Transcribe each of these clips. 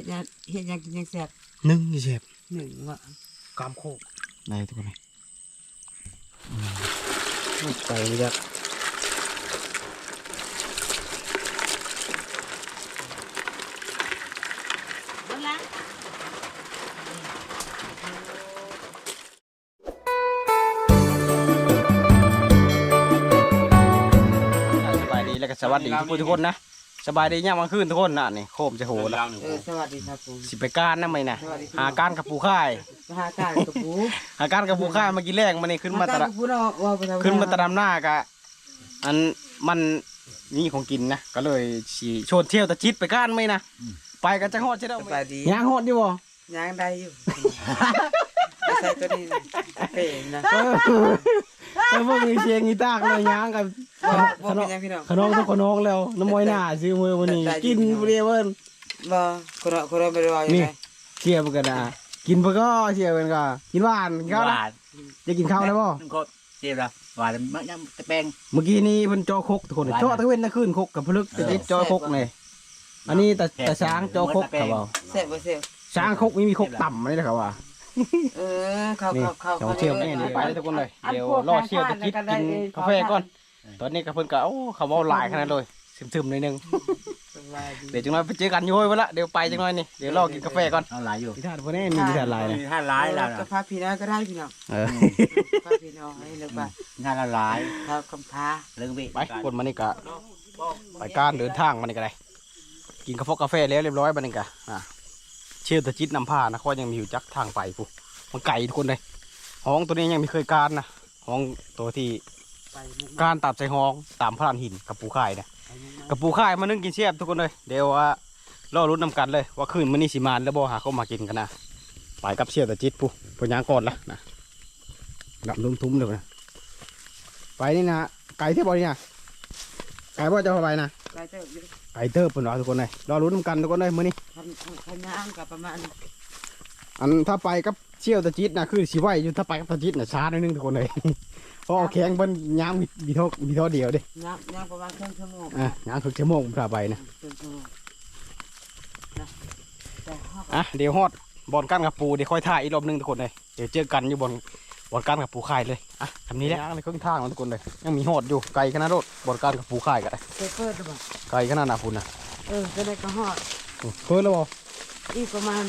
ฮ็ดหยังเฮ็ดหยังกินหยังแซ่บนึ่งนี่เชฟหนึ่งว่ะกามโคกได้ทุกคนเลยอืมไปยักบ่ละสบายดีแล้วก็สวัสดีทุกคนทุกคนนะ สบายดีเนี่ยามกลางคืนทุกคนนะนี่โคมจะโหแล้วเออสวัสดีครับผมสิไปก้านนะไหมนะหาก้านกับปูค่ายมาหาการกับปูหาก้านกับปูค่ายเมื่อกี้แรกมันนี่ขึ้นมาตะหกรกับปูเนาะว่าไปทำขึ้นมาตะดำหน้ากะอันมันนี่ของกินนะก็เลยสีโชดเที่ยวตะจิตไปก้านไหมนะไปกันจะฮอดใช่ไหมสบายดียางฮอดอยู่บ่ยางได้อยู่ใส่ตัวนี้เป๋นะ เออเออพวกนี้เชียงอีตากเลยยางกันบ่ บ่เป็นหยังพี่น้องขนมทุกขนมแล้วน้ำมอยหน้าซื้อมือวันนี้กินเรียเบิ้นบ่คนละคนละไม่ได้ว่าอย่างนี่ไรเชียร์กันนะกินเพื่อก็เชียร์กันก็กินหวานกินข้าวหนะวานจะกินข้าวได้ป่น้ำข้นเจ็บละหวานมันยังตะแปง เมื่อกี้นี้เพิ่นจอคกทุกคนหวานจอตะเวนตะคืนคกกับพลึกจะจอคกเลยอันนี้แต่แต่ช้างจอคกครับว่าแซ่บบ่แซ่บช้างคกไม่มีคกต่ำนี่นะครับว่า เออเข้านี่เข้าเข้าเดี๋ยวเชียวนี่นี่ไปเลยทุกคนเลย เดี๋ยวรอเชียวตะกิดกินกาแฟก่อน ตอนนี้กับเพิ่นก็โอ้เขาเว้าหลายขนาดเลยซึมๆหน่อยหนึงสบายดีเดี๋ยวจังน้อยไปเจอกันอยู่เว้ยเวละเดี๋ยวไปจังน้อยนี่เดี๋ยวรอกินกาแฟก่อนเอาหลายอยู่ที่ท่านพวกนี้มีที่ท่านหลายนะมีท่าหลายแล้วก็พาพี่น้องก็ได้พี่น้องเออพาพี่น้องให้เลิกบ้านท่าละหลายข้าวกำพร้าเรื่องวิไปคนมานี่กะไปการเดินทางมานี่ก็ได้กินกาแฟกาแฟแล้วเรียบร้อยมานี่กะอะเชื่อตะจิตนำผ้านะเขายังมีอยู่จักทางไปกูมันไก่ทุกคนเลยห้องตัวนี้ยังไม่เคยการนะห้องตัวที่ไปมุ กการตัดใส่ห้องตามพระรานหินกับปูข่ายนะกับปูข่ายมานึ่งกินเชียบทุกคนเลยเดี๋ยวว่ารอรุ้นนำกันเลย ว่าคืนมันนี่สิมานแล้วบ่หาเข้ามากินกันนะไปกับเชียบตะจิตปูพยางก่อนละนะดับลุ่มทุ่มเลยนะไปนี่นะไก่ที่บ่อนี่นะไก่บ่จะเอาไปนะไปเถอะไก่เติบเป็นว่าทุกคนเลยรอรุ้นนำกันทุกคนเลยมื้อนี้พันพันย่างกับประมาณอันถ้าไปกับเชี่ยวตะจิตนะคือสิไหวอยู่ถ้าไปกับตะจิตนะช้าหน่อยนึงทุกคนเลยเพราะเอาแข็งเบิ้นยางมีมีเท่ามีเท่าเดียวเดิย่างย่างประมาณครึ่งชั่วโมงอะยางถึงชั่วโมงพาไปนะ ครึ่งชั่วโมงนะแต่ห้าอะเดี๋ยวฮอดบอลกันกับปูเดี๋ยวค่อยถ่ายอีกรอบหนึงทุกคนเลยเดี๋ยวเจอกันอยู่บนบอลกันกับปูข่ายเลยอะทำนี้แหละย่างในครึ่งทางนะทุกคนเลยยังมีฮอดอยู่ไกลขนาดรถบอลกันกับปูข่ายกันเซฟเฟอร์ตัวไกลขนาดหนาพุ่นนะเออจะได้กระหอดโอ้เคยแล้วบ่อีกประมาณ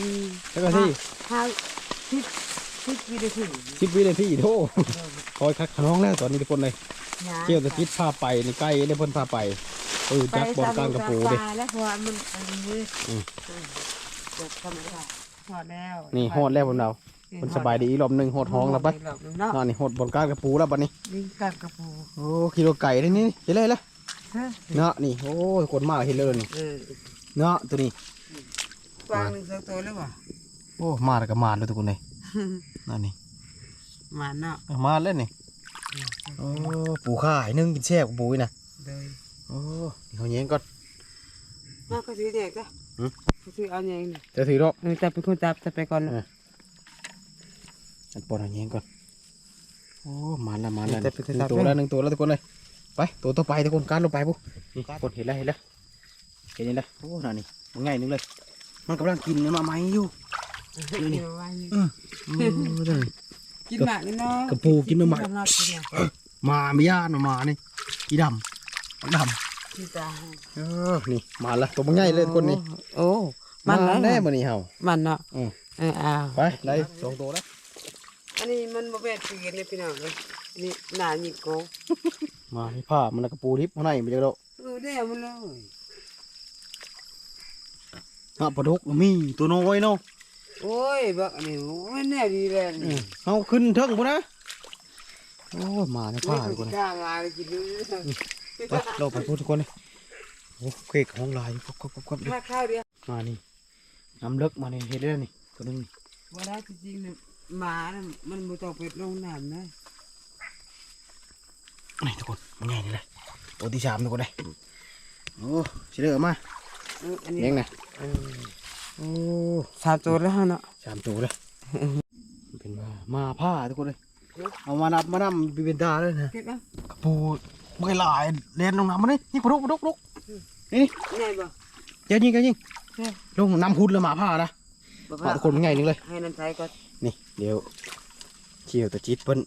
แล้วก็ที่ห้าสิบ สิบวินาทีสิบวินาทีโธ่คอยคัดขน้องแล้วตอนนี้ทุกคนเลยย่างเชี่ยวตะจิตพาไปนี่ใกล้ได้เพิ่นพาไปเออจักบอลกันกับปูดิไปตามแล้วเพราะว่ามันอันนี้อืมเออเดี๋ยวทำไม่ได้หอดแล้วนี่ฮอดแล้วบนเรามันสบายดีอีกรอบหนึงฮอดห้องแล้วปะรอบหนึ่งเนาะนอนนี่หดบนก้านกระปูแล้วบัดนี้ลิงกัดกระปูโอ้กิโลไก่ได้นี่เห็นเลยละฮะเนาะนี่โอ้ยคนมากเห็นเลยนี่เออเนาะตัวนี้กวางหนึ่งสองตัวแล้ววะโอ้มาแล้วก็มาเลยทุกคนเลย นั่นนี่มาเนาะเอามาแล้วนี่โอ้ปูข่ายนึ่งกินแช่กับปูอีกนะเลยโอ้นี่เขาแย้งก่อนมาก็ถือเด็กจ้ะหืมก็ถือเอาเองนี่จะถือรอบเออจับเป็นคนจับจับไปก่อนเอออันปอนเขาแย้งก่อนโอ้มาแล้วมาแล้วหจะเป็นนึ่งจับตัวเลยแล้วหนึ่งตัวแล้วทุกคนเลยไปตัวต่อไปทุกคนการลงไปปุ๊นี่คนเห็นแล้วเห็นแล้วเห็นแล้วโอ้นั่นนี่มันง่ายนึงเลย มันกำลังกินเนื้อมาไหมอยู่ กินเอาไว้นี่อืมโอ้นั่นกินหมากนี่เนาะกระปูกินมาใหม่กินน้ำกินเนี่ยมาไม่ย่านมามานี่อีดำดกินตาำเออนี่มาละตัวมันง่ายเลยคนนี่โอ้มันแน่มานี่เฮามันเนาะเออเอาไปได้สองตัวแล้วอันนี้มันบ่แม่นปีนเลยพี่น้องเลยนี่หนาหยิกโกมานี่ผ้ามันกระปูทิพย์มาไหนไปเจอแล้วเออได้มันเลยฮะปลาดุกมีตัวน้อยเนาะ โอ้ยบักอันนี้โอ้ยแน่ดีเลยอืมเอาขึ้นเทิงพุ่นนะโอ้ยมาในผ้าทุกคนกล้ามาเลยกินเลยไปเราไปพูดทุกคนเลยโอ้เคกห้องลายกบกบกบกบมาข้าวเดียวมานี่น้ำเลิกมานี่เห็นแล้วนี่ตัวนึงนี่ว่าได้จริงๆเนี่ยหมาน่ะมันบ่ต้องไปลงน้ำนะนี่ทุกคนมันใหญ่นี่เลยตัวที่สามทุกคนเลยโอ้ชิเลือมาเอออันนี้เลี้ยงนะเออ โอ้สามตัวแล้วเนาะสามตัวเลยเป็นว่ามาผ้าทุกคนเลยเอามานับมานำบิเบนดาเลยนะเก็บเอากระปูไม่หลายเล่นลงน้ำมาเลยนี่ปลุกปลุกปลุกนี่นี่แน่บ่เจ้ายิงเจ้ายิงใช่ลงน้ำพุดแล้วหมาผ้านะบ่หมาทุกคนเป็นไงนึงเลยให้นั่นใช้ก็นี่เดี๋ยวเชี่ยวตะจิตเพิ่น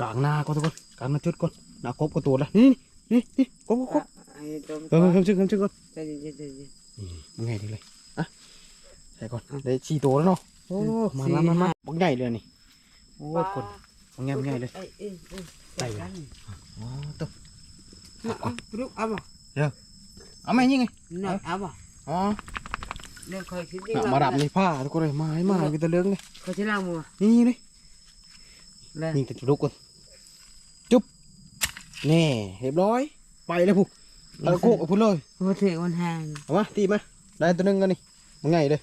กลางหน้าก็ทุกคนกลางหน้าจุดก่อนหน้ากบก็ตัวละนี่นี่นี่กบกบกบให้ตรงเออเพิ่มชื่อเพิ่มชื่อก่อนใจเย็นๆใจเย็นนี่มันไงดีเลยอะใส่ ก่อนได้สี่ตัวแล้วเนาะโอ้มามามามาบักใหญ่เลยนี่โอ้ยคนบักใหญ่บักใหญ่เลยเอ้ยเอ้ยเอ้ยได้เลยอ๋อตัวเอาเอาลูกเอาบ่เอาไหมยังไงเนาะเอาบ่อ๋อเดี๋ยวคอยคิดน่ะมาดับในผ้าทุกคนเลยมาให้มาให้กันตะเลืองเลยเขาจะล้างมือนี่เลยแล้วนี่จะลุกก่อนจุ๊บแน่เรียบร้อย ไปเลยผู้ตะโกกเอาพุ่นเลยบ่ถือมันห่างเอามาตีมาได้ตัวหนึงกันนี่มันไงเลย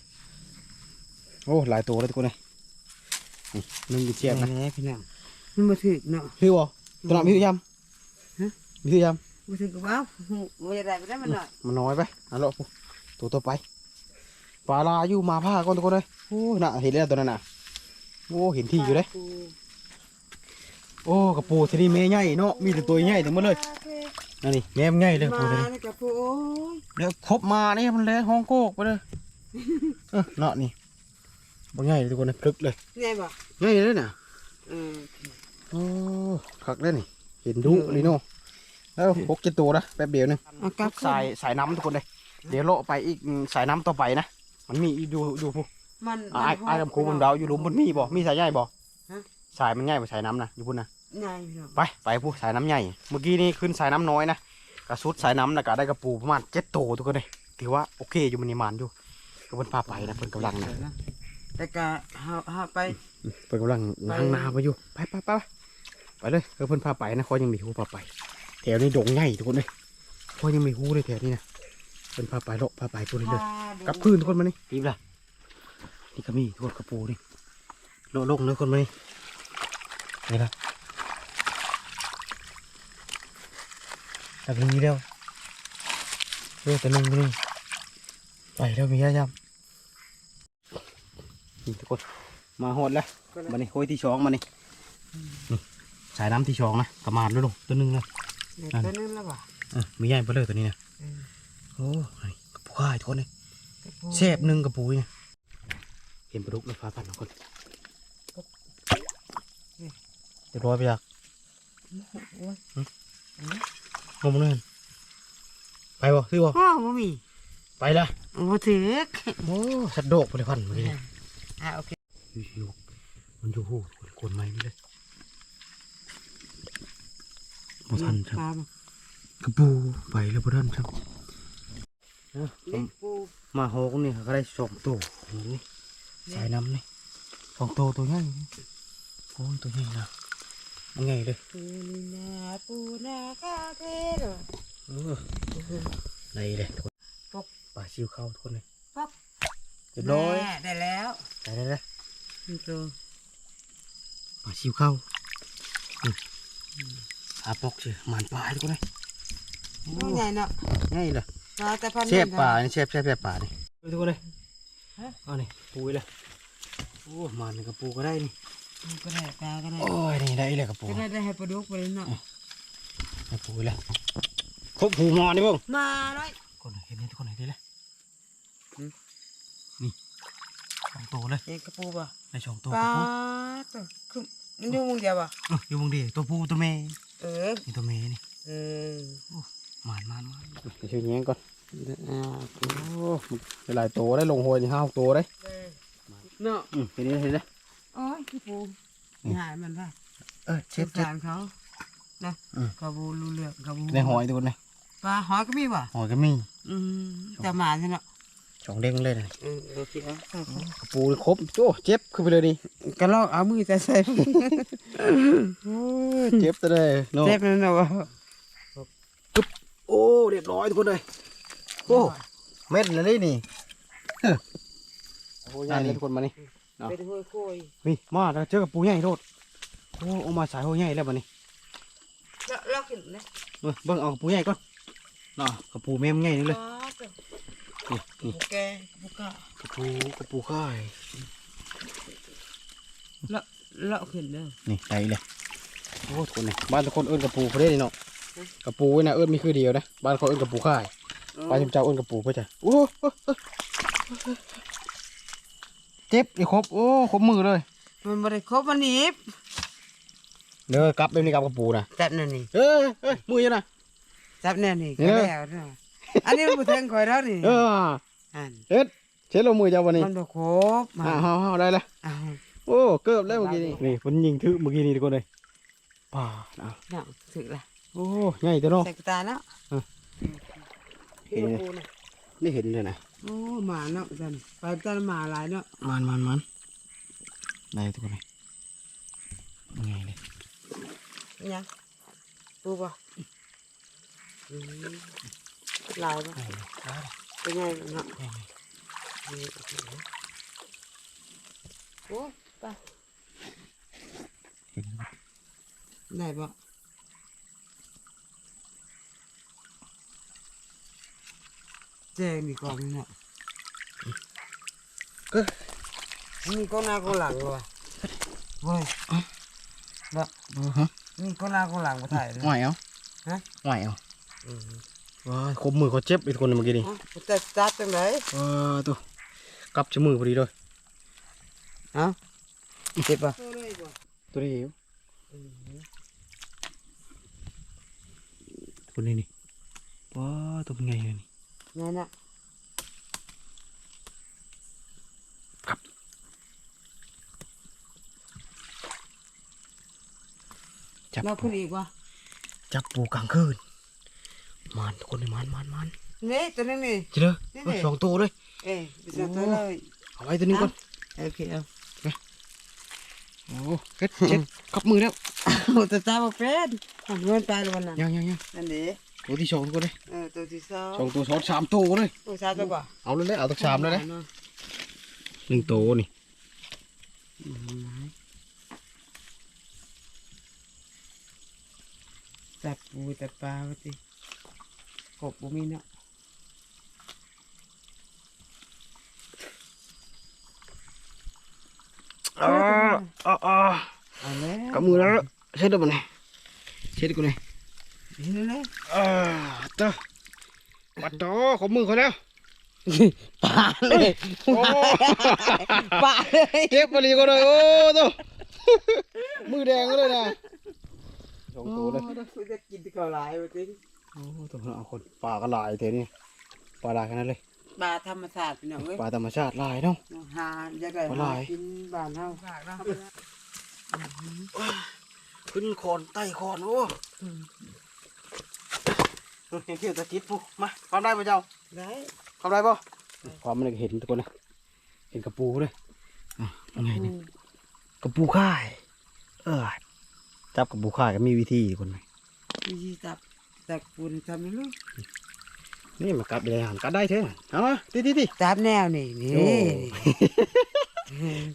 โอ้หลายตัวเลยทุกคนเลยนี่หนึ่งกิเชียบนะแหมพี่น้องมันบ่ถือเนาะหิวเหรอตัวนั้นมีหิวยฮะำมีหิวยบ่ถือก็บ่เอาบ่จะได้บ่ได้มันหน่อยำมันน้อยไปเอะเลาะผู้ตัวต่อไปปลาลาอยู่มาผ้าก่อนทุกคนเลยโอ้น่ะเห็นแล้วตัวนั้นน่ะโอ้เห็นที่อยู่เลยโอ้กระปูทีนี้แม่ใหญ่เนาะมีแต่ตัวใหญ่ทั้งหมดเลยนั่นนี่แม่มันใหญ่เลยปูมาตัวนี้แล้วกับผู้โอ้ยเดี๋ยวครบมานี่มันแล้วห้องโกกไปเลยเออเนาะนี่ บ่ใหญ่เลยทุกคนนะกึกเลยไงบ่ใหญ่เลยน่ะเออโอ้คักเลยนี่ เห็นดุเลยเนาะแล้วพกเจ็ดตัวนะแป๊บเดียวหนึงเอากลับสายสายน้ำทุกคนเลยเดี๋ยวเลาะไปอีกสายน้ำต่อไปนะมันมีอีกอยู่อยู่ผู้มันอ่าไอ้ไอ้ลำคูมันเดาอยู่หลุมมันมีบ่มีสายใหญ่บ่ฮะสายมันใหญ่กว่าสายน้ำนะอยู่พุ่นนะไงพี่น้องไปไปผู้สายน้ำใหญ่ เมื่อกี้นี่ขึ้นสายน้ำน้อยนะกระสุดสายน้ำนะก็ได้กระปูประมาณเจ็ดตัวทุกคนเลยถือว่าโอเคอยู่มันนิมานอยู่ก็เพิ่นพาไปนะเพิ่นกำลังนะ แต่ก็เฮาเฮาไปเพิ่นกำลังนั่งนาไปอยู่ไปไปไปไปไปเลยเออเพิ่นพาไปนะคอยยังมีหูพาไป แถวนี้ดงใหญ่ทุกคนเลยคอยยังมีหูเลยแถวนี้นะเพิ่นพาไปเลาะพาไปตัวนี้เลยกลับคืนทุกคนมานี่รีบละนี่ก็มีทุกคนกระปูนี่โลลงเลยคนมานี่นี่ละแบบนี้แล้วเออแต่หนึ่งตัวนี้ไปแล้วมียายำ นี่ทุกคนมาหอดแล้วมานี่โค้ยที่ช้องมานี่นี่สายน้ำที่ช้องนะกระมาดแล้วลงตัวหนึงนะตัวนึงแล้วบ่เออมีใหญ่ไปเลยตัวนี้นะอืมโอ้ยกระปูข่ายทุกคนเลยแซ่บหนึ่งกระปูเนี่ยเห็นปลาดุกเลยฟ้าพันทุกคนเรียบร้อยไปอยากโอ้ยงมเลยไปบ่ซื้อบ่อ้าวบ่มีไปละบ่ถือโอ้สัตว์โดกไปเลยพันเมื่อกี้เนี่ย อ่าโอเคอยู่มันอยู่หูกวนไม้นี่เลยบ่ทันครับปลาบ่กระปูไปแล้วบ่ทันครับเล็กปูมาหกนี่ก็ได้สองตัวนี่สายน้ำนี่สองตัวตัวใหญ่นี่โอ้ยตัวใหญ่นะมันไงเลยปูนาปูนาคาเทโรเออในเลยทุกคนป๊อกปลาชิวเข้าทุกคนเลยป๊อกเรียบร้อยแม่ได้แล้วได้ได้ได้นี่ตัวปลาชิวเข้าอืมอาปอกเชียมันปลาทุกคนเลยโอ้ตัวใหญ่เนาะง่ายเลยปลาแต่พันเชฟปลานี่เชฟเชฟเชฟปลานี่ทุกคนเลยเอานี่ปูเลยโอ้มันนี่กับปูก็ได้นี่ปูก็ได้ปลาก็ได้โอ้ยนี่ได้เลยกับปูก็ได้ได้ให้ปลาดุกไปเลยเนาะให้ปูเลยครบหูมอนี่บ้งมาเลยคนเห็นนี่ทุกคนเห็นดีเลยนี่ส องตัวเลยเองกระปูบ่ในสองตัวปลากับปูตัวคือมันอยู่มึงเดียวบ่เอออยู่มึงดีตัวปูตัวเมย์เออนี่ตัวเมย์นี่เออมานมานมานไปช่วยเงี้ยก่อนอ่าโอ้หลายตัวได้ลงหวยนี่ห้าหกตัวได้เนาะอืมเห็นนี่เห็นเลยโอ้ยกระปูหายมันป่ะเออเชเช็ฟดเชฟจานเขานะอืม กระปูรู้เรื่องกระปูในหอยทุกคนเลยปลาหอยก็มีบ่หอยก็มี อืมจะมาใช่เนาะ สองเด้งเลยนะเออโอเคเอาเอาเอากระปูครบโจ้เจ็บขึ้นไปเลยดิก็ลอกเอามือแต่ใส่เจ็บตัวเลยโน่เจ็บนั่นเนาะโอ้เรียบร้อยทุกคนเลยโอ้เม็ดเลยนี่เฮ้อโอ้ยใหญ่เลยทุกคนมานี่ เนาะ เป็นห้อยโคยนี่มาแล้วเจอกับปูใหญ่โทษโอ้เอามาสายหัวใหญ่แล้วบัดนี้แล้วลอกขึ้นเลยเออเบิ่งเอากับปูใหญ่ก่อนเนาะกับปูแม่มใหญ่นี่เลยปลาตัว นี่นี่ปูแกปูกะกับปูกับปูค่ายแล้วลอกขึ้นเด้อนี่ได้เลยโอ้ทุกคนนี่บ้านทุกคนเอิ้นกับปูเขาได้นี่เนาะกับปูไว้นะเอิ้นมีคือเดียวนะบ้านเขาเอิ้นกับปูค่ายบ้านเจ้าเอิ้นกับปูเพื่อจ้ะโอ้โหเจ็บอีกครบโอ้ครบมือเลยมันบ่ได้ครบมันหนีบเด้อกลับแบบนี้กับกระปูนะจับแน่นี่เอ้ยเอ้ยมือยังนะจับแน่นี่เอก็อแล้วเนาะ อันนี้มันบ่ถึงข่อยแล้วนี่เอออันเอ็ดเช็ดลงมือเจ้าวันนี้มันบ่ครบมาอ่าเฮาเฮาได้ละอ้าวโอ้เกือบแล้วเมื่อกี้นี่นี่ฝนยิงทึเมื่อกี้นี่ทุกคนเลยป่าดอะน่ะสึกละโอ้ใหญ่ตัวเนาะใส่กระตาเนาะเออเห็นปูนะนี่เห็นเลยนะโอ้หมาเนาะจันไปจันหมาหลายเนาะมันมันมันได้ทุกคนเลยไงเลยยังปูป่ะอืมห ลายป่ะได้เลยได้เลยเป็นไงเนาะได้เลยนี่โอเคโอ้ไปเห็นไหมได้ป่ะเจ๊มีกองเนาะก็มีกองหน้ากองหลังเลยว่ะเว้ยเนาะเออฮะมีกองหน้ากองหลังมาถ่ายเลยไหวเอาฮะไหวเอาอืม ว้ายครบมือเขาเจ็บอีกทุกคนเมื่อกี้นี่อ๋อแต่จัดจังไดเออตัวกลับจมือพอดีเลยเอ้าเจ็บป่ะตัวนี้คนนี้นี่ว้าตัวเป็นไงเลยนี่นั่นน่ะจับมาพูดอีกว่ะจับปูกลางคืน มันทุกคนเลยมันมันมันนี่ตัวนึงนี่เจอเลยนี่เอ้ยนี่สองตัวเลยเอ้ยไปจับตัวเลยเอาไว้ตัวนี้ก่อนโอเคเอาโอ้เฮ็ดเช็ดกับมือแล้วโอ้แต่ตาบอกเป็นหันเงินไปแล้ววันนั้นยังยังยังนั่นดิตัวที่สองทุกคนเลยเออตัวที่สองสองตัวสองสามตัวเลยโอ้ชาตัวป่ะเอาเลยเลยเอาตักสามเลยนะหนึ่งตัวนี่จับปูจับปลาวะติ กบบุมีเนาะอ๋ออ๋ออ๋อเอาแล้วกับมือแล้วเช็ดด้วยมันนี่เช็ดกูนี่เห็นแล้วอ่าเจ้าปัดโตของมือเขาแล้วปลาเลยโอ้ปลาเลยเก็บมาลีก็เลยโอ้ตัวมือแดงก็เลยนะสองตัวเลยกูจะกินที่เกาหลายวะติโอ้ ตัวเอาคนปลากระลายเท่นี่ปลาลายขนาดนั้นเลยปลาธรรมชาติพี่น้องเว้ยปลาธรรมชาติลายเนาะหาอยากได้ปลาไหลหากินบ้านเฮาฝากเนาะขึ้นคอนใต้คอนโอ้เห็นเที่ยวตะจิตปุ๊มาความได้ปะเจ้าได้ความได้ปะความมันเห็นทุกคนนะเห็นกระปูเลยอะยังไงนี่กระปูข่าย เออจับกระปูข่ายก็มีวิธีคนไหนวิธีจับ จับปูนทำไม่รู้นี่มากัดเลยหันกัดได้เถอะเอามาตีตีตีจับแนวนี่นี่โอ้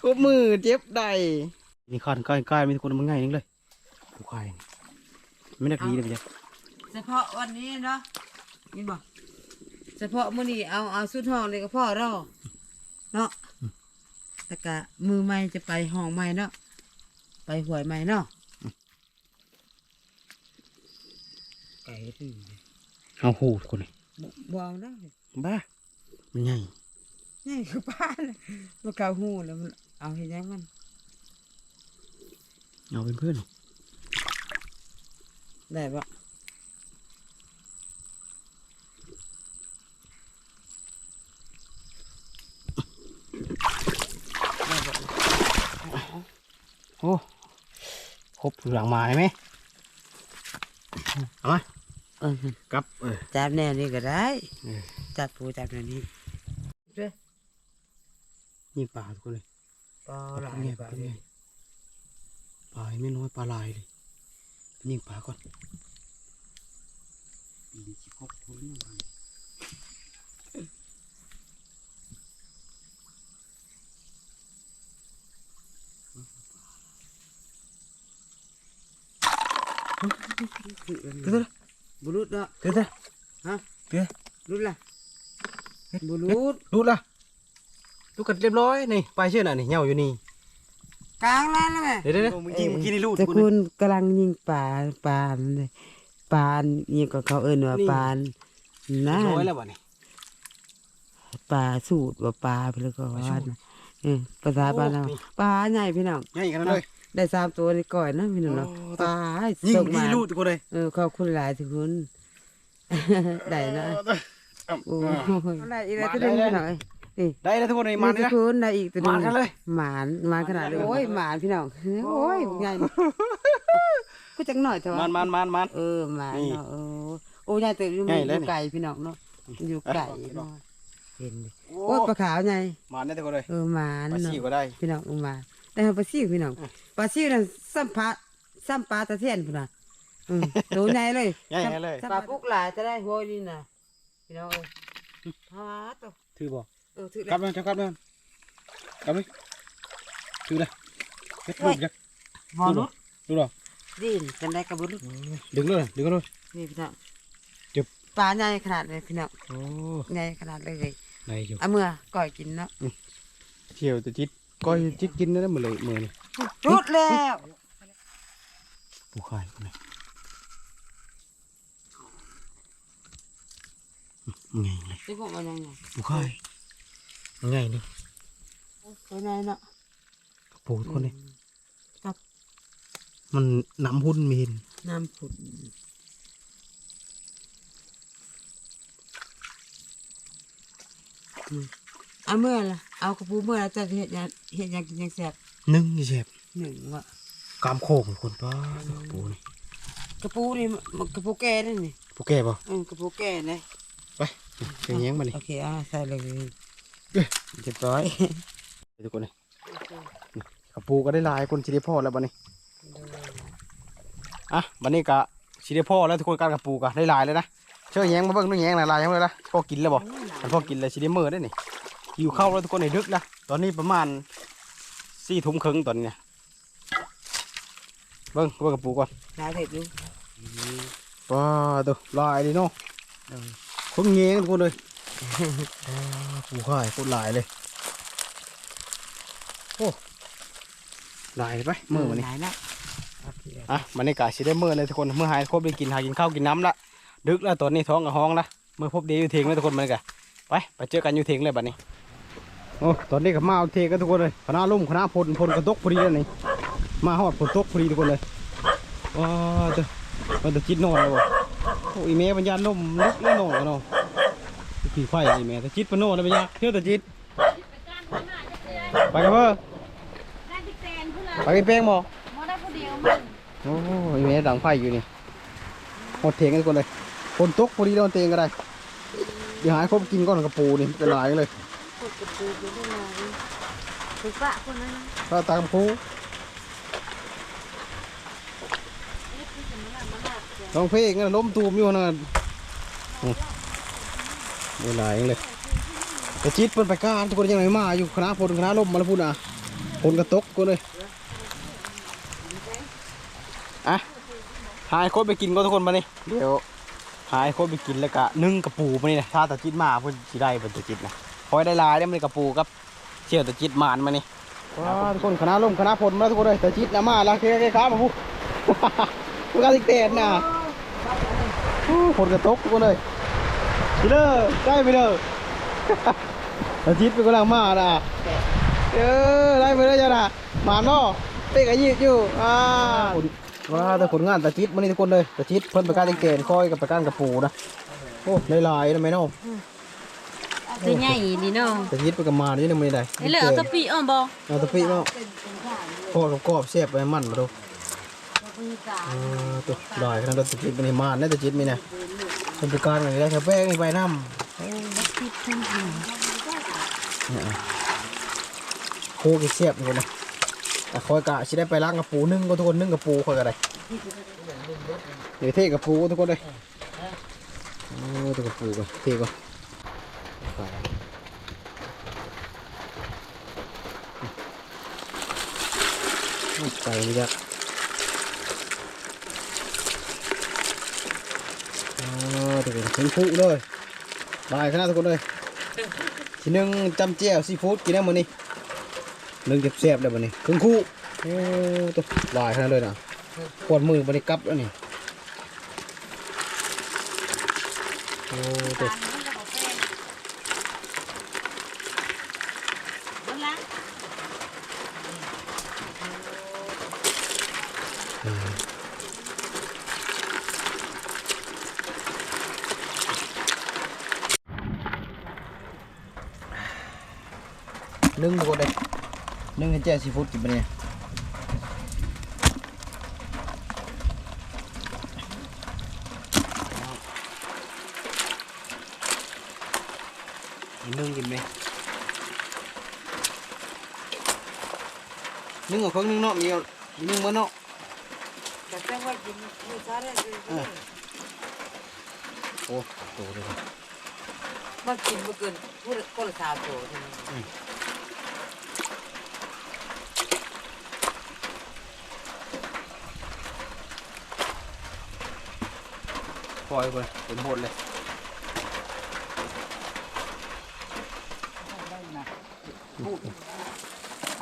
กบมือเจ็บได้นี่ขันใกล้ใกล้มีคนมันง่ายนึงเลยปูข่ายนี่ไม่ได้ดีเลยพี่จ๊ะเฉพาะวันนี้เนาะนี่บอกเฉพาะมื้อนี้เอาเอาสุดห้องเลยก็พอเราเนาะแล้วก็มือใหม่จะไปห้องใหม่เนาะไปหวยใหม่เนาะ ไก่ที่เอาหูคนนี้บ่บ่เอาได้บ้ามันใหญ่นี่คือป้าเลยมันเกาหูแล้วมันเอาให้ยังมัน เอาเป็นเพื่อนได้ปะได้ปะโอ้ครบหลังมาไหมเอามา เออกับเออจับแนวนี้ก็ได้เออจับปูจับแนวนี้เด้อยิงปลาทุกคนเลยปลาปหลาลายเงี้ยปปลาลาเนี่เงี้ยยปลาไม่น้อยปลาลายเลยยิงปลาก่อนมีสิบหกคนเนาะเดี๋ยว บุรุษเนาะเดี๋ยวเดี๋ยวฮะเดี๋ยวรุดล่ะบุรุษดูละดูกันเรียบร้อยนี่ปลาเชื่อน่ะนี่เหงาอยู่นี่กลางแล้วนะแม่เดี๋ยวเดี๋ยวเดี๋ยวมึงยิงเมื่อกี้นี่ลูดแต่กูคุนี่ณกำลังยิงปลาปลาเลยปลานี่ก็เขาเอิ้นว่านี่ปลาน่าร้อยแล้ววะนี่ปลาสูตรว่าปลาไปแล้วก็ว่านะเออภาษาบ้านเราปลาใหญ่พี่น้องใหญ่ขนาดเลย ได้สามตัวในก่อยนะพี่น้องเนาะโอ้ ปลายิ่งส่งดีมาลูกทุกคนเลยเออขอบคุณหลายทุกคนได้นะโอ้ยได้อีกแล้วตัวหนึงพี่น้องเอ้ยนี่ได้แล้วทุกคนเลยมามาเลยทุกนะคนได้อีกตัวหนึงมากันเลย หมานหมานขนาดเลยโอ้ยหมานพี่น้องโอ้ยใหญ่ก็จังหน่อยเถอะ มันมันมันมัน เออหมานนี่เนาะเออโอ้ยใหญ่แต่อยู่ใหญ่เลยอยู่นี่ไกลพี่น้องเนาะอยู่ไกลเออเนาะเห็นดิโอ้โอ้ยปลาขาวใหญ่มันได้ทุกคนเลยเออหมานปลาเนาะซิวก็ได้พี่น้องเอามาได้เอาปลาซิวพี่น้อง ปลาซิวนั่นซ้ำปลาซ้ำปลาตะเทียนพุ่นน่ะอืมตัวใหญ่เลยใหญ่เลยปลาปุกหลายจะได้หัวนี่น่ะพี่น้องเอ้ยฮาตัวถือบ่เออถือกลับเลยจะกลับเลยกลับเลยถือเลยเฮ็ดลูกจักหอนุดดูหรอดินเป็นได้กระบุรุษดึงเลยดึงเลย นี่พี่น้องจุ๊บ ปลาใหญ่ขนาดเลยพี่น้องโอ้ใหญ่ขนาดเลยได้อยู่เอาเมื่อก่อยกินเนาะ เที่ยวจะจิตก้อยจิตกินได้หมดเลยมือนี่ รุดแล้วปูไข่คนนี้ไงเลยสิผมเอายังไงปูไข่ไงนี่ตัวใหญ่เนาะปูทุกคนนี่ครับ มันน้ำหุ่นมีเห็นน้ำผุดอืมเอาเมื่อละเอากระปูเมื่อละจะเห็ดหยังเห็ดหยังกินหยังแซ่บ นึ่งนี่เจ็บหนึ่งวะกามโค้งคนป้าปูนี่กระปูนี่มันกระปูแก่นั่นนี่ปูแก่ป่ะเออกระปูแก่นะไปเสียงแย้งมานี่โอเคอะใส่เลยเอ้ยเรียบร้อยทุกคนนี่กระปูก็ได้หลายคนชิได้พ่อแล้วบัดนี้อะบัดนี้กะชิได้พ่อแล้วทุกคนการกระปูก็ได้หลายเลยนะเชื่อแย้งมาเบิ่งนู่นแย้งหลายๆยังเลยละพ่อกินแล้วบ่มันพอกินเลยชิได้มือได้นี่หิวข้าวแล้วทุกคนในดึกนะตอนนี้ประมาณ สี่ทุ่มครึ่งตอนนี้เนี่ยเบิ้งเบิ้งกระปูก่อนหลายเผ็ดอยู่ว้าตัวลายดีเนาะคนเงี้ยทุกคนเลยว้าปูข่ายโคตรลายเลยโอ้ลายไปมือมันนี่หลายละอะมันนี่กะชิได้มือเลยทุกคนเมื่อหายครบได้กินหากินข้าวกินน้ำละดึกแล้วตอนนี้ท้องกับห้องละเมื่อพบเดียวอยู่เทงเลยทุกคนมันนี่กะไปไปเจอกันอยู่เทงเลยบัดนี้ โอ้ตอนนี้ก็มาเอาเทกันทุกคนเลยคณะลุ่มคณะพลพลกระตกพอดีเลยนี่มาหอดฝนตกพอดีทุกคนเลยว้าวเจ้ามันจะจิตนอนเลยบ่โอ้อีเมย์ปัญญาล่มลึกเลยนอนกันเนาะผีไฟอีเมย์แต่จิตปนโนเลยปัญญาเที่ยวแต่จิตไปกันเพื่อได้ที่แกนเพื่อนไปกินแป้งบ่มอได้ผู้เดียวมึงโอ้อีเมย์ดังไฟอยู่นี่หดเทงกันทุกคนเลยฝนตกพอดีโดนเตงก็ได้เดี๋ยวหายครบกินก้อนกระปูนี่เป็นหลายเลย กดกระปูอยู่ได้ไงคือปะคนนั้นนะถ้าตามครูลองเพลงกันล้มตูมอยู่นะไม่ไหลายเลยแต่จิตเพิ่นไปการทุกคนยังไงมาอยู่คณะพลคณะล่มมาแล้วพูดอะพลกระตกก็เลยอะหายโคตรไปกินก็ทุกคนมานี่เดี๋ยวหายโคตรไปกินแล้วก็นึ่งกระปูมานี่นะถ้าตะจิตมาเพิ่นสิได้เพิ่นตะจิตนะ คอยได้ลายได้มันกระปูกับเชี่ยวตะจิตมานมานี่ว้าทุกคนคณะล่มคณะพลมาทุกคนเลยแต่จิตนะมาละเคเคขามาพูพวกกาติเตนนะโอ้ฝนกระตกทุกคนเลยไปเลยได้ไปเลยแต่จิตเป็นกำลังมาละเออได้ไปเลยจ้ะนะมานาะเตะกันยืดอยู่อ่าว้าแต่ผลงานแต่จิตมานี่ทุกคนเลยแต่จิตเพิ่นประการติเตนคอยกับประการกระปูนะโอ้หลายๆนะแม่เนาะ ตัวใหญ่นี่เนาะแต่จิตเป็นกระมานี่นึงไม่ได้ไอ้เหลือเอาตะปีอ่อนบ่เอาตะปีเนาะพอกับกรอบเสียบไปมันมาดูเออตัวลอยขนาดตัวจิตมันนี่มานได้ตัวจิตมีเนี่ยเป็นประการอะไรได้แค่แป้งนี่ไปน้ำเนี่ยโคกิเสียบทุกคนนะแต่คอยกะสิได้ไปล้างกระปูนึ่งก็ทุกคนนึ่งกระปูคอยกันเลยเดี๋ยวเทกระปูทุกคนเลยโอ้ตัวกระปูกันเทก่อน ไปนี่จ้ะอ๋อทุกคนถึงผู้เลยบายขนาดทุกคนเลยทีหนึงจำเจียวซีฟู้ดกินได้หมดนี่หนึ่งเจ็บเสียบได้หมดนี่ครึ่งคู่โอ้ตัวบายขนาดเลยนะปวดมือบริกับแล้วนี่โอ้ตัว นึ่งทุกคนเลยนึ่งให้แจ้ซีฟู้ดกินไปเว่ากินมื้อช้าได้เลยเออโอ้โตเลยมันกินบ่เกินผู้ละคนละสามโตเท่านั้นปล่อยไปเป็นหมดเลย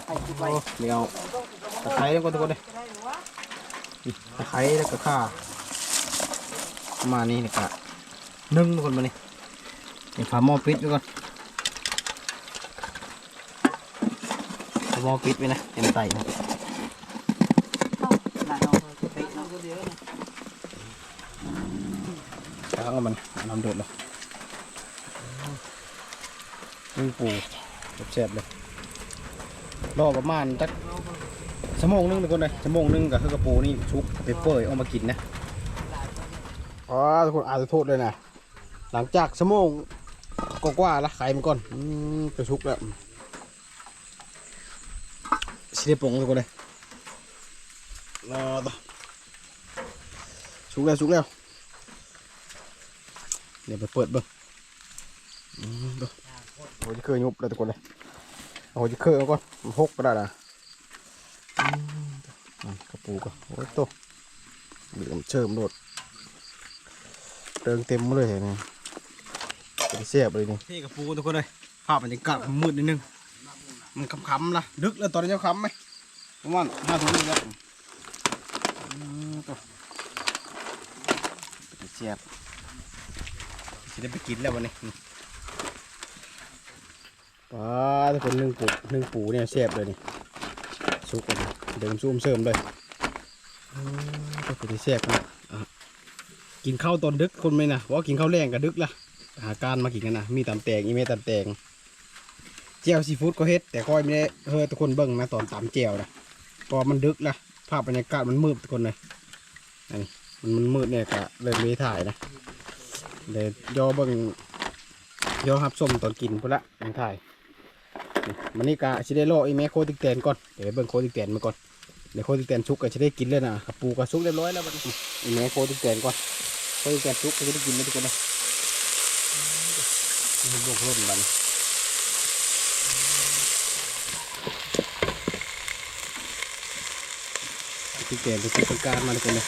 โอ้เดี๋ยวตะไคร้แล้วก็ทุกคนเลย ตะไคร้แล้วก็ข่าประมาณนี้นี่กะนึ่งทุกคนมานี่นี่ฝาหม้อปิดไว้ก่อนฝาหม้อปิดไว้นะเต็มไตนะแล้วก็มันน้ำเดือดเลยนึ่งปูแซ่บเลยรอประมาณจัก ชั่วโมงนึงทุกคนเลยชั่วโมงนึงกับคือกระปูนี่ชุกไปเปื่อยเอามากินนะอ๋อทุกคนอาจจะโทษเลยนะหลังจากชั่วโมงกว่าละไข่มันก่อนอืมจะชุกแล้วสิได้ปงทุกคนเลยรอต่อชุกแล้วชุกแล้วเดี๋ยวไปเปิดเบิ้งอืมเบิ่งโอ้ยจะเคยยุบเลยทุกคนเลยโอ้ยจะเคยเอาก่อนมันหกก็ได้นะ ปูก็โอ้ยโตเหลือมเชิมโดดเติงเต็มเลยนี่เป็นเสียบเลยนี่พี่กระปูทุกคนเลยภาพบรรยากาศมันมืดนิดนึง มันคำๆนะดึกแล้วตอนนี้จะคำไหมประมาณห้าทุ่มนี่แล้วอืมโตเป็นเสียบจะได้ไปกินแล้ววันนี้อืมปลาทุกคนนึ่งปูนึ่งปูเนี่ยแซ่บเลยนี่สุกเลยเดินซุ่มเสริมเลยอืม ก็คือที่แซ่บนะกินข้าวตอนดึกคนไหมนะว่ากินข้าวแรงกับดึกละหาการมากินกันนะมีตำแตงอีเมตำแตงเจียวซีฟู้ดก็เฮ็ดแต่ค่อยไม่ได้เฮ้ยทุกคนเบิ่งนะตอนตำเจียวนะพอมันดึกละภาพบรรยากาศมันมืดทุกคนเลยอันนี้มันมันมืดเนี่ยก็เลยไม่ถ่ายนะเดี๋ยวย่อเบิ่งย่อฮับส้มตอนกินพุ่นละยังถ่ายมันนี่กะชิได้รออีแม่โคติกแตนก่อนเดี๋ยวเบิ่งโคติกแตนมาก่อน เดี๋ยวโคติกแตนชุกก็จะได้กินเลยนะครับปูก็สุกเรียบร้อยแล้วบัดนี้อีแม่โคติกแตนก่อนโคติกแตนชุกก็จะได้กินแล้วทุกคนนะมันลวกร่นบัดนติกแตนไปกินการมาทุกคนเลย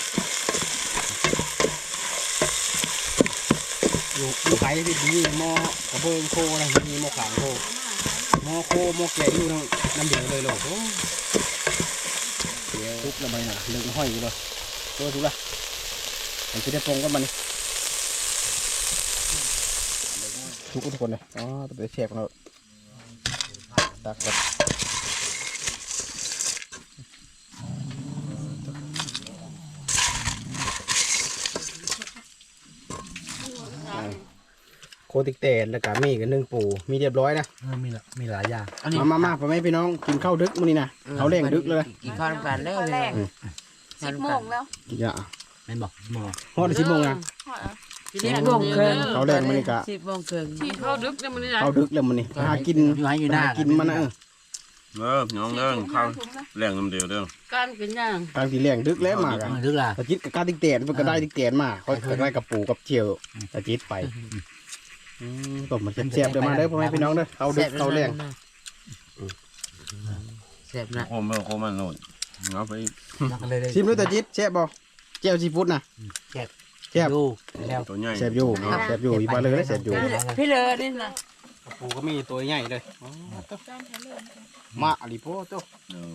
อยู่อยู่ไผ่ที่ดีหม้อกระเบื้องโคนะมีหม้อขางโคหม้อโคหม้อแก่อยู่น้ำน้ำเดือดเลยหรอก ทุบละใบหน่ะเลืองห้อยอยู่เลยตัวทุบละมันจะได้ปรงกันมันทุกทุกคนเลยอ๋อตัวเด็กแฉกเราตักแบบ โคติกเตนแล้วก็มีกันนึ่งปูมีเรียบร้อยนะมีละมีหลายอย่างมามามาพ่อแม่พี่น้องกินข้าวดึกมื้อนี้นะเขาวแรงดึกเลยกินข้าวน้ำกันแล้วเลยสิบโมงแล้วอย่าแม่นบอกหมอฮอดสิบโมงนะสิบโมงครึ่งเขาวแรงมื้อนี้กะสิบโมงครึ่งที่เขาดึกเนี่ยมันนี่นะข้าวดึกแล้วมื้อนี้หากินอยู่ให้อยู่หน้าหากินมันนะเออเออน้องเด้อข้าวแรงน้ำเดียวเด้อการกินย่างทางที่แรงดึกแล้วมากันดึกล่ะตะจิตกับกาติ๊กเตนมันก็ได้ติ๊กเตนมาเขาก็ได้กับปูกับเจียวตะจิตไปอืม ต้มมันแซ่บๆเดี๋ยวมาเด้อพ่อแม่พี่น้องเด้อข้าวดึกข้าวแรงแซ่บนะโคมเบอร์โคมมันโน่นเอาไปนักเลยเลยชิมด้วยตะจิตแซ่บบ่เจียวซีฟู้ดนะแซ่บดูแล้วตัวใหญ่แซ่บอยู่แซ่บอยู่อีบาเลยแซ่บอยู่พี่เลอนี่นะปูก็มีตัวใหญ่เลยมาอลิโพโตเออ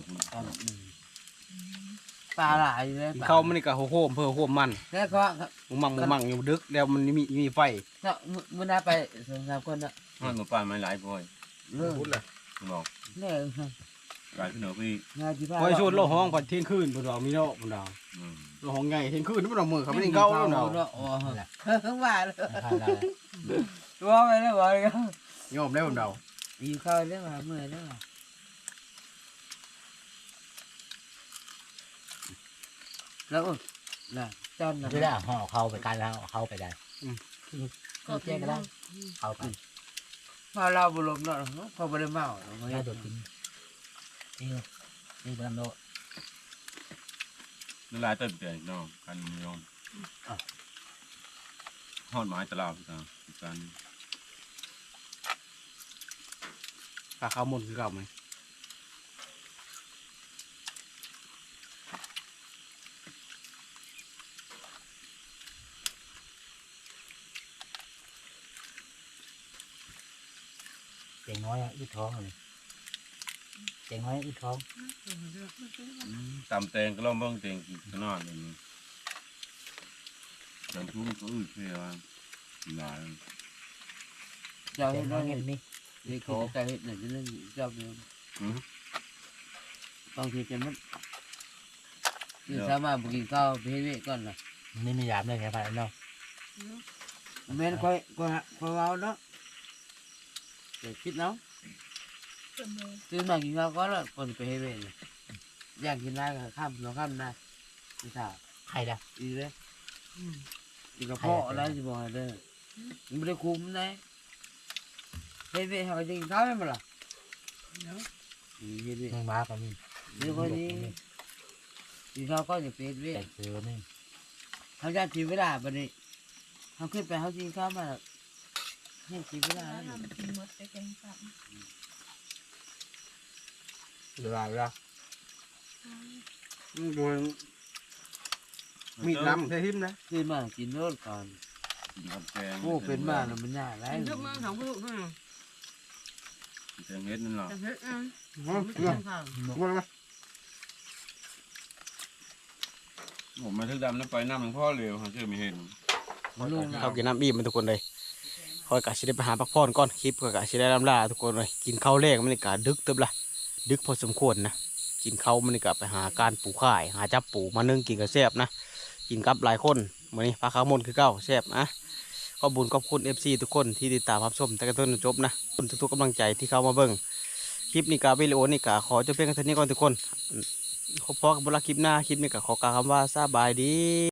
ปลาหลายเลยกินข้าวมันนี่ก็โฮโฮมเพื่อโฮมมันแล้วก็มุงมังมุงมังอยู่ดึกแล้วมันมีมีไฟเนาะมื้อหน้าไปสองสามคนเนาะมันมาป่าไม่หลายพอยเออพูดเลยบอกแน่กลายเป็นเหนือพี่งานที่พาคอยชวนเราห้องพันเที่ยงคืนพวกเรามีเนาะพวกเราอืมเราห้องใหญ่เที่ยงคืนพวกเรามือเขาไม่ได้เก้าแล้วเนาะเนาะอ๋อข้างว่าเลยข้าวได้ว่าไปแล้วว่าเลยยอมได้พวกเราอยู่ข้าวแล้วว่าเมื่อยแล้วว่า แล้วน่ะจอนนะไม่ได้ห่อเข้าไปกันแล้วเข้าไปได้ก็แจ้งก็ได้เข้าไปพอเราบุลมเนาะพอบ่ได้เมาเนาะได้โดดกินนี่นี่บนโลละลายเติมเตียงน้องกันยอมหอดไม้ตะลาวพี่ตาพี่กันปลาข้าวมนคือเก่าไหม น้อยอึดท้องเลยเจ๋งน้อยอึดท้องตำแตงก็ล่อมเบ้างแตงกินขนาดนี้แตงทุ่งก็อืดเพียวหลายเจ้าเจ๋เฮ็งดน้อเนาะยเห็นนี่นี่คือเจ้าเฮ็ดน่ะจะนั่นเจ้าเดียวบางทีจะมันคือสามารถบ่กินข้าวไปเฮ็ดเวยก่อนน่ะนี่มียามเลยไงพันเนาะแม่นค่อยค่อยค่อยเว้าเนาะ เดี๋ยวคิดเนาะตื่นมากินข้าวก่อนแล้วก่อนไปเฮ็ดเวยน่ะอยากกินได้ก็ข้ามสองข้ามนะพี่สาวใครล่ะอีเลยอีกระเพาะอะไรสิบอกให้เด้อมันไม่ได้คุมนะเฮ็ดเวยเขาก็จะกินข้าวได้มั้ยล่ะอืมเฮ็ดเวยมึงมาก็มีเดี๋ยวคนนี้กินข้าวก็จะไปเฮ็ดเวยแต่เจอนี่เขาจะทีเวลาบัดนี้เขาขึ้นไปเขากินข้าวมาแล้ว ให้ทีเวลาแล้วนี่กินหมดไปกินซ้เวลาเวลาโดยมีดลำใช่ทิมนะขึ้นมากินโน้ตก่อนกินกับแกงโอ้เป็นมาแล้วมันยากไรำกินทุกมื้อของผู้อืมแกงเฮ็ดนั่นหรอแต่เฮ็ดอืมอ๋อไม่เนาะกินข้าวว่าไงผมมาทึกดำแล้วไปน้ำหลวงพ่อเร็วหาเชื่อไม่เห็นมันลุงนะข้าวกินน้ำอิ่มมันทุกคนเลย คอยกะสิได้ไปหาพักผ่อนก่อนคลิปก็กะสิได้ลำลาทุกคนเลยกินข้าวแรกมันนี่กะดึกเติบละดึกพอสมควรนะกินข้าวมันนี่กะไปหาการปูข่าย หาจับปูมานึ่งกินกับแซบนะกินกับหลายคนมื้อนี้พาข้าวมนคือเก้าแซ่บนะขอบุญขอบคุณ FC ทุกคนที่ติดตามรับชมแต่กันต้นจนจบนะคุณทุกๆกำลังใจที่เข้ามาเบิ่งคลิปนี้กะวิดีโอนี่กะขอจบเพียงเท่นี้ก่อนทุกคนขอพอกับบนคลิปหน้าคลิปนี้กะขอกาคำว่าสบายดี